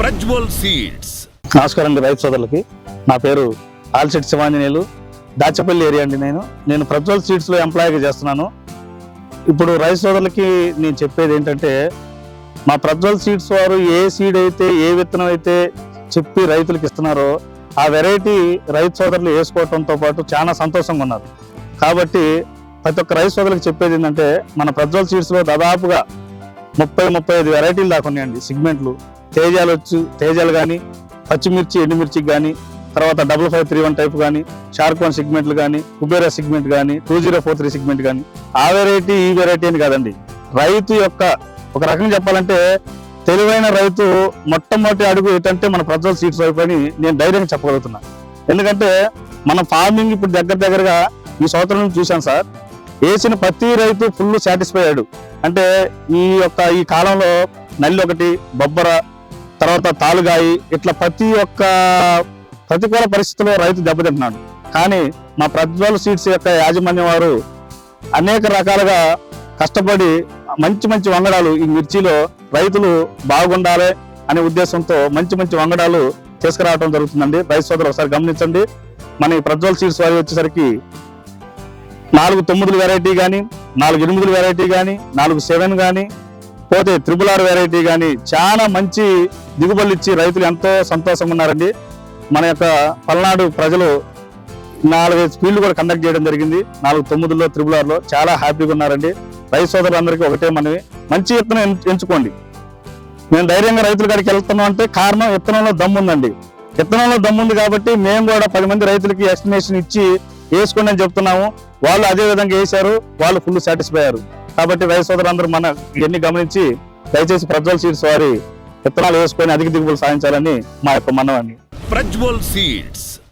Prajwal seeds. నమస్కారం అండి రైతు సోదరులకి. నా పేరు ఆల్సెట్ శివాంజనేయులు. దాచపల్లి ఏరియా అండి నేను. నేను ప్రజ్వల్ సీడ్స్లో ఎంప్లాయీగా చేస్తున్నాను. ఇప్పుడు రైతు సోదరులకి నేను చెప్పేది ఏంటంటే మా ప్రజ్వల్ సీడ్స్ వారు ఏ సీడ్ అయితే ఏ విత్తనం అయితే చెప్పి రైతులకు ఇస్తున్నారో ఆ వెరైటీ రైతు సోదరులు వేసుకోవడంతో పాటు చాలా సంతోషంగా ఉన్నారు. కాబట్టి ప్రతి ఒక్క రైతు సోదరులకు చెప్పేది ఏంటంటే మన ప్రజ్వల్ సీడ్స్లో దాదాపుగా ముప్పై ముప్పై ఐదు వెరైటీలు దాకా ఉన్నాయండి సిగ్మెంట్లు తేజాలు వచ్చు తేజాలు కానీ పచ్చిమిర్చి ఎండుమిర్చికి కానీ తర్వాత double five three one type కానీ షార్క్ వన్ సిగ్మెంట్లు కానీ కుబేరా సిగ్మెంట్ కానీ two zero four three segment కానీ ఆ వెరైటీ ఈ వెరైటీ అని కాదండి. రైతు యొక్క ఒక రకంగా చెప్పాలంటే తెలివైన రైతు మొట్టమొదటి అడుగు ఏంటంటే మన ప్రజల సీట్స్ వైపు అని నేను ధైర్యంగా చెప్పగలుగుతున్నా. ఎందుకంటే మన ఫార్మింగ్ ఇప్పుడు దగ్గర దగ్గరగా ఈ సంవత్సరం నుంచి చూశాను సార్. వేసిన ప్రతి రైతు ఫుల్ సాటిస్ఫై అయ్యాడు. అంటే ఈ యొక్క ఈ కాలంలో నల్లి ఒకటి బొబ్బర తర్వాత తాలుగాయి ఇట్లా ప్రతి ఒక్క ప్రతికూల పరిస్థితిలో రైతు దెబ్బతింటున్నాడు. కానీ మా ప్రజ్వల్ సీడ్స్ యొక్క యాజమాన్యం వారు అనేక రకాలుగా కష్టపడి మంచి మంచి వంగడాలు ఈ మిర్చిలో రైతులు బాగుండాలి అనే ఉద్దేశంతో మంచి మంచి వంగడాలు తీసుకురావడం జరుగుతుందండి. రైతు సోదరులు ఒకసారి గమనించండి. మన ఈ ప్రజ్వల్ సీడ్స్ వారి వచ్చేసరికి నాలుగు తొమ్మిది వెరైటీ కానీ నాలుగు ఎనిమిది వెరైటీ కానీ నాలుగు సెవెన్ కానీ పోతే త్రిబుల్ ఆర్ వెరైటీ కానీ చాలా మంచి దిగుబడులు ఇచ్చి రైతులు ఎంతో సంతోషంగా ఉన్నారండి. మన యొక్క పల్నాడు ప్రజలు నాలుగైదు స్పీడ్లు కూడా కండక్ట్ చేయడం జరిగింది. నాలుగు తొమ్మిదిలో త్రిబుల్ ఆర్లో చాలా హ్యాపీగా ఉన్నారండి. రైతు సోదరులందరికీ ఒకటే మనవి. మంచి విత్తనం ఎంచుకోండి. మేము ధైర్యంగా రైతుల కాడికి వెళ్తున్నాం అంటే కారణం విత్తనంలో దమ్ముందండి విత్తనంలో దమ్ముంది కాబట్టి మేము కూడా పది మంది రైతులకి ఎస్టిమేషన్ ఇచ్చి వేసుకోండి అని చెప్తున్నాము. వాళ్ళు అదే విధంగా వేశారు. వాళ్ళు ఫుల్ సాటిస్ఫై అయ్యారు. కాబట్టి రైతు సోదరులందరూ మన ఇవన్నీ గమనించి దయచేసి ప్రజ్వల్ సీడ్స్ వారి విత్తనాలు వేసుకొని అధిక దిగుబడులు సాధించాలని మా యొక్క మనవాన్ని ప్రజ్వల్ సీడ్స్.